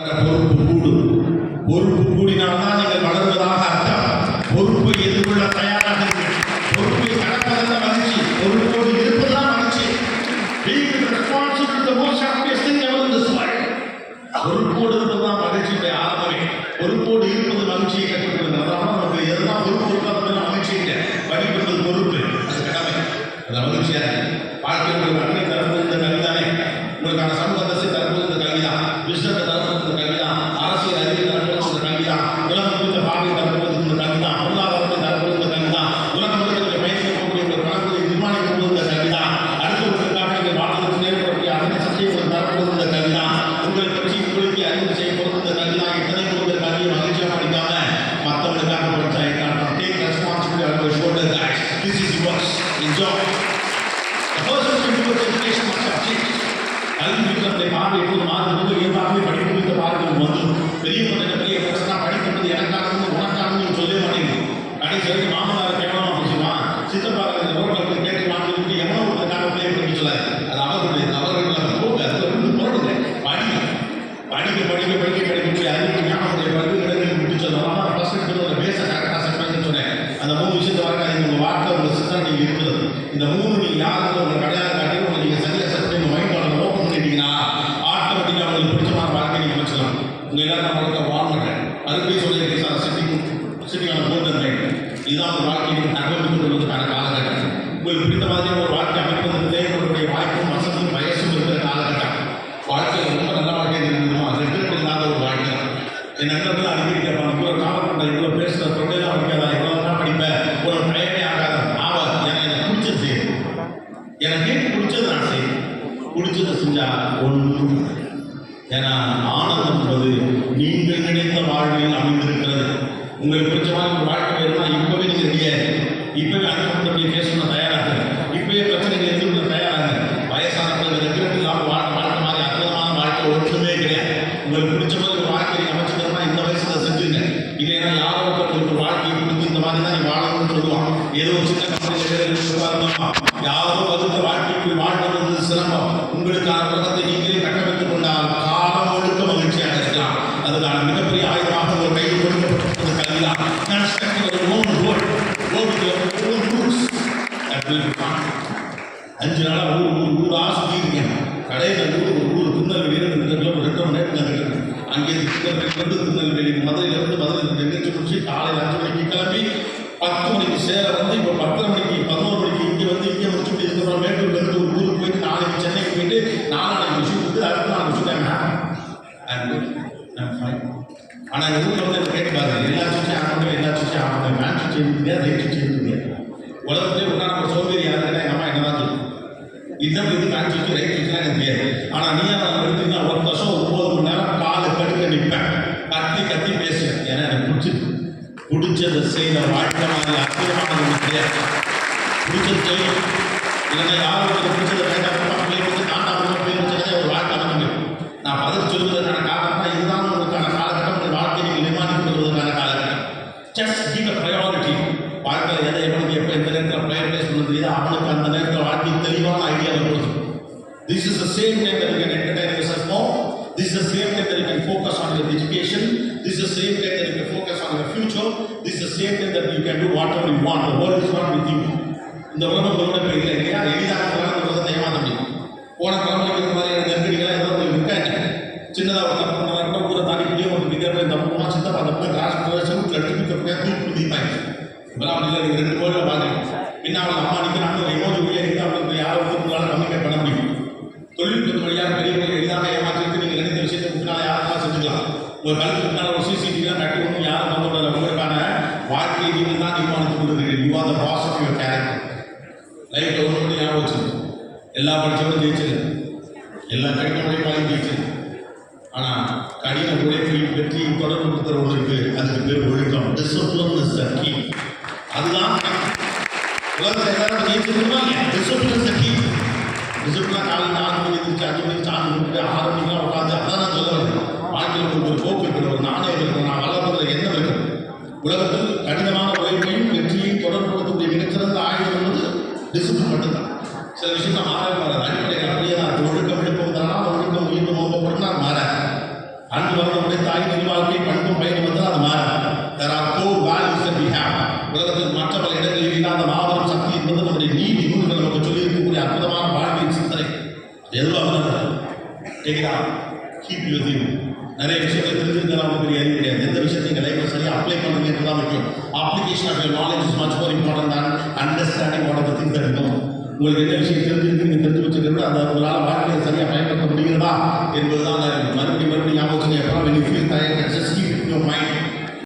பொறுப்பு கூடும் பொறுப்பு கூடினால்தான் நீங்கள் வளர்வதாக அர்த்தம். பொறுப்பை எதிர்கொள்ள தயாராக பொறுப்பை கடப்பதல்ல மகிழ்ச்சி பொறுப்போடு இருப்பதுதான் மகிழ்ச்சி பொறுப்போடு இருப்பதுதான் மகிழ்ச்சியுடைய ஆதரவை பொறுப்போடு இருப்பது மகிழ்ச்சியை கற்றுக்கொள்ளுங்க அதான் நமக்கு எதெல்லாம் பொறுப்பு இருக்கோ அதெல்லாம் மகிழ்ச்சி இல்லை படிப்பது பொறுப்பு அது கடமை அது மகிழ்ச்சியா இருக்கு வாழ்க்கையில் உங்களுக்கு அன்னை தரப்பு இந்த கல்விதானே உங்களுக்கான சமூக அந்தஸ்து தரப்பு இந்த கல்விதான் விஸ்வத்தை தரப்பு இந்த கல்விதான் அரசியல் அறிவு தரப்பு இந்த கல்விதான் உலகம் குறித்த பார்வை தரப்பு இந்த கல்விதான் பொருளாதாரத்தை தரப்பு இந்த கல்விதான் உலகம் முழுக்க பயணிக்கக்கூடிய ஒரு கணக்குகளை நிர்மாணிக்க போது இந்த கல்விதான் அடுத்தவர்களுக்காக நீங்கள் வாழ்வதற்கு நேரப்படக்கூடிய அத்தனை சத்தியங்கள் தரப்போது இந்த கல்விதான் உங்களை பற்றி உங்களுக்கு அறிவு செய்ய போகிறது இந்த கல்விதான் எத்தனை பேர் கல்வியை மகிழ்ச்சியாக படிக்காம மற்றவங்களுக்காக படிச்சா என்ன take responsibility on your shoulder person do education must have changed எப்போது மாறும்போது இயல்பாகவே படிப்பு வந்து முதல்ல பெரிய பிரச்சனை படிக்கிறது எனக்கானது உனக்கானது சொல்லவே மாட்டேங்குது. கடைசி வரைக்கும் மாமனார் கேவலமா பேசுவான் சித்தப்பா ரோட்ல போய் கேட்டு வாங்கிட்டு எவனோ ஒருத்தருக்காக பிள்ளை படிக்க சொல்லாது அது அவர்களுடைய அவர்கள் போக அதுல இருந்து போடுங்க. படிங்க படிக்க படிக்க படிக்க படிக்க அறிவு ஞானமுடைய பல்வேறு இடங்களில் முடிச்சதுனால ஃபர்ஸ்ட் பேச கரெக்டாக செட் சொன்னேன். அந்த மூணு விஷயத்தை வார்த்தை இருக்கிறது. இந்த மூணு நீங்க யாருக்கு உங்க கிடையாது காட்டி உங்களை நீங்க சரியா செட் பண்ணி உங்க மைண்ட் அதை ஓப்பன் பண்ணிட்டீங்கன்னா ஆட்டோமேட்டிக்கா உங்களுக்கு பிடிச்சமான வாழ்க்கை நீங்க வச்சுக்கலாம் உங்க எல்லாரும் நான் வாழ்க்கை வாழ மாட்டேன் அதுக்கு சொல்லியிருக்கேன் sir sitting sitting golden right இதுதான் ஒரு வாழ்க்கையை தகவல் கொள்வதற்கான காலகட்டம் உங்களுக்கு பிடித்த மாதிரி ஒரு வாழ்க்கை அமைப்பதற்கே உங்களுடைய வாய்ப்பும் வசதியும் வயசும் இருக்கிற காலகட்டம். வாழ்க்கையில் ரொம்ப நல்ல வாழ்க்கை இருக்கணுமோ அது ரெண்டு இல்லாத ஒரு வாழ்க்கை. என் நண்பர்கள் அடிக்கடி கேட்பாங்க இவ்வளோ காலப்பட்ட இவ்வளோ பேசுகிற தொண்டையெல்லாம் படிக்காதா இவ்வளோ தான் படிப்பேன் ஒரு பயமே ஆகாத ஆவாது எனக்கு எனக்கு பிடிச்சது செய்யும் எனக்கு பிடிச்சது நான் செய்யும் பிடிச்சதை செஞ்சா ஒன்றும் ஏன்னா ஆனந்தம் என்பது நீங்கள் நினைத்த வாழ்வில் அமைந்திருக்கிறது. உங்களுக்கு பிடிச்ச மாதிரி ஒரு வாழ்க்கை வேணும்னா இப்பவே நீங்க ரெடியாக இப்பவே அனுபவத்தை ஃபேஸ் பண்ண தயாராக இப்பவே பிரச்சனைகள் எதிர்கொள்ள தயாராக வயசானவர்கள் ரெண்டு இல்லாமல் வாழ வாழ்க்கை மாதிரி அற்புதமான வாழ்க்கை ஒன்றுமே கிடையாது. உங்களுக்கு பிடிச்ச மாதிரி ஒரு வாழ்க்கை நீங்க அமைச்சுக்கணும்னா இந்த வயசுல செஞ்சுங்க. இல்லைன்னா யாரோ ஒருத்தர் ஒரு வாழ்க்கையை பிடிச்சி இந்த மாதிரி தான் நீ வாழணும்னு சொல்லுவான். ஏதோ ஒரு சின்ன கம்பெனியில் யாரோ வகுத்த வாழ்க்கைக்கு வாழ்வது சிரமம். உங்களுக்கான உலகத்தை நீங்களே கட்டமைத்துக் கொண்டால் காலம் முழுக்க மகிழ்ச்சியாக இருக்கலாம். அதுக்கான மிகப்பெரிய ஆயுதமாக ஒரு கையில் கொடுக்கப்பட்டிருப்பது கல்விதான் Construct your own world. Go with your own rules. That will be fun. அஞ்சு நாளாக ஊர் ஊர் ஊரா சுற்றிருக்கேன் கடையில் ஊர் ஒரு ஊர் திருநெல்வேலியில் ரெண்டு கிலோமீட்டர் ரெண்டு மணி நேரத்தில் நடக்குது அங்கே திருநெல்வேலியிலிருந்து திருநெல்வேலி மதுரையிலிருந்து மதுரை நிகழ்ச்சி முடிச்சு காலையில் அஞ்சு மணிக்கு கிளம்பி பத்து மணிக்கு சேர வந்து இப்போ பத்தரை மணிக்கு பதினோரு மணிக்கு இங்கே வந்து இங்கே முடிச்சுட்டு இதுக்கப்புறம் மேட்டூர்லேருந்து ஒரு ஊருக்கு போயிட்டு நாளைக்கு சென்னைக்கு போயிட்டு நாளைக்கு விஷயம் கொடுத்து அடுத்த நாள் வச்சுட்டாங்க ஆனால் இந்த ஊரில் வந்து எனக்கு கேட்டு பாருங்க. எல்லா சுவிட்சும் ஆகணும் எல்லா சுவிட்சும் ஆகணும் மேட்ச் செய்ய முடியாது ரைட் செய்ய முடியாது. உலகத்திலே உண்டான ஒரு சோம்பேறி யாருன்னா எங்கள் அம்மா என்னதான் சொல்லும் இதுதான் இது மேன் சுவிட்ச் ரைட் சுவிட்ச்லாம் எனக்கு தெரியாது. ஆனால் நீ நான் எடுத்துக்கிட்டா ஒரு வருஷம் ஒன்பது மணி நேரம் காலு கடுக்க நிற்பேன் கத்தி கத்தி பேசுவேன். ஏன்னா எனக்கு பிடிச்சிருக்கு பிடிச்சதை செய்த வாழ்க்கை மாதிரி அற்புதமானது ஒன்று கிடையாது பிடிச்சது செய்யும் இல்லைன்னா யாரும் பிடிச்சதை வேண்டாம். பிள்ளை வந்து தாண்டா ஒரு வாழ்க்கை அமைக்கும் நான் பதில் சொல்வதற்கான காரணம்னா இதுதான் உங்களுக்கான காலகட்டம் உங்கள் வாழ்க்கையை நீங்கள் நிர்மாணித்து கொள்வதற்கான காலகட்டம் ஜஸ்ட் கீப் அ ப்ரையாரிட்டி வாழ்க்கையில் எதை எவனுக்கு எப்போ எந்த நேரத்தில் ப்ரையாரிட்டைஸ் பண்ணுறது இது அவனுக்கு அந்த நேரத்தில் வாழ்க்கை தெளிவான ஐடியாவை கொடுக்கும் This is the same time that you can entertain yourself more. This is the same time that you can focus on your education. This is the same time that you can focus on your future. This is the same time that you can do whatever you want. The world is not with you. இந்த உலகம் உங்களோட இப்போ இல்லை இல்லையா எளிதாக உங்களால் உலகத்தை ஏமாற்ற முடியும் போன தலைமுறைக்கு இந்த மாதிரியான நெருக்கடிகளை ஏதாவது விட்டாங்க சின்னதாக ஒரு தப்பு பண்ணா கூட ஊரை தாண்டி புளிய ஒரு வித்தியா போய் தப்பு பண்ணா சித்தப்பா தப்பு கிளாஸ் போய் செவுட்டில் எடுத்து பிடிக்க தூக்கி தீப்பாங்க இப்பெல்லாம் அப்படி இல்லை நீங்கள் ரெண்டு கோயிலில் பார்க்குறீங்க பின்னால் அம்மா நிற்கிறாங்க ஒரு எமோஜி உள்ளே இருக்கிறாங்க அவங்களுக்கு யாரும் உங்களால் நம்பிக்கை பண்ண முடியும். தொழில்நுட்பத்து வழியாக பெரியவர்கள் எளிதாக ஏமாற்றிட்டு நீங்கள் நினைத்த விஷயத்தை முன்னால் யாரெல்லாம் செஞ்சுக்கலாம். ஒரு கழுத்து முன்னால் ஒரு சிசிடிவிலாம் கட்டி ஒன்றும் யாரும் வந்து விடல உங்களுக்கான வாழ்க்கையை நீங்கள் தான் தீர்மானித்துக் கொண்டிருக்கிறீர்கள் you are the boss of your character லைஃப்பில் ஒரு மணி ஞாபகம் வச்சுக்கணும். எல்லா படித்தவரும் ஜெயிச்சது எல்லா கடின உழைப்பாளையும் ஜெயிச்சது ஆனால் கடின உழைப்பையும் வெற்றியும் தொடர்பு கொடுத்துற ஒன்று அதுக்கு பேர் ஒழுக்கம். டிசிப்ளின் இஸ் த கீ அதுதான் டிசிப்ளினா காலையில் சாமி கும்பிட்டு உட்காந்து அதான் நான் சொல்ல வாழ்க்கையில் ஒரு போக்கு இருக்கணும் ஒரு நாணயம் நான் வளர்றதுல என்ன இருக்கணும் உலகத்தில் கடினமான உழைப்பையும் வெற்றியையும் தொடர்புபடுத்தக்கூடிய மிகச்சிறந்த ஆயுதம் என்பது டிசிப்ளின் மட்டும்தான். சில விஷயம் மாறவே மாறாது அடிப்படையில் அப்படியே ஒழுக்கம் விழுப்பம் தானா? ஒழுக்கம் உயிர்ப்பு நோக்கம் மாறாது அன்பு வர தாய் வாழ்க்கை பண்பும் பயன் டேக் கீப் யூசிங் நிறைய விஷயங்கள் தெரிஞ்சிருந்தாலும் நமக்கு பெரிய அறிவு கிடையாது எந்த விஷயத்தையும் எங்கள் லைஃப்பில் சரியாக அப்ளை பண்ணுறது தான் முக்கியம். Application of knowledge is much more important தான் அண்டர்ஸ்டாண்டிங் வாட் ஆஃப் திங்ஸ் இருக்கும் உங்களுக்கு என்ன விஷயம் தெரிஞ்சிருக்கு நீங்கள் தெரிஞ்சு வச்சுக்கிறது அந்த உங்களால் வாழ்க்கையை சரியாக பயன்படுத்த முடிகிறதா என்பதுதான் நான் மறுபடியும் மறுபடியும் ஞாபகம் வச்சுங்க எப்போ when you feel மைண்ட்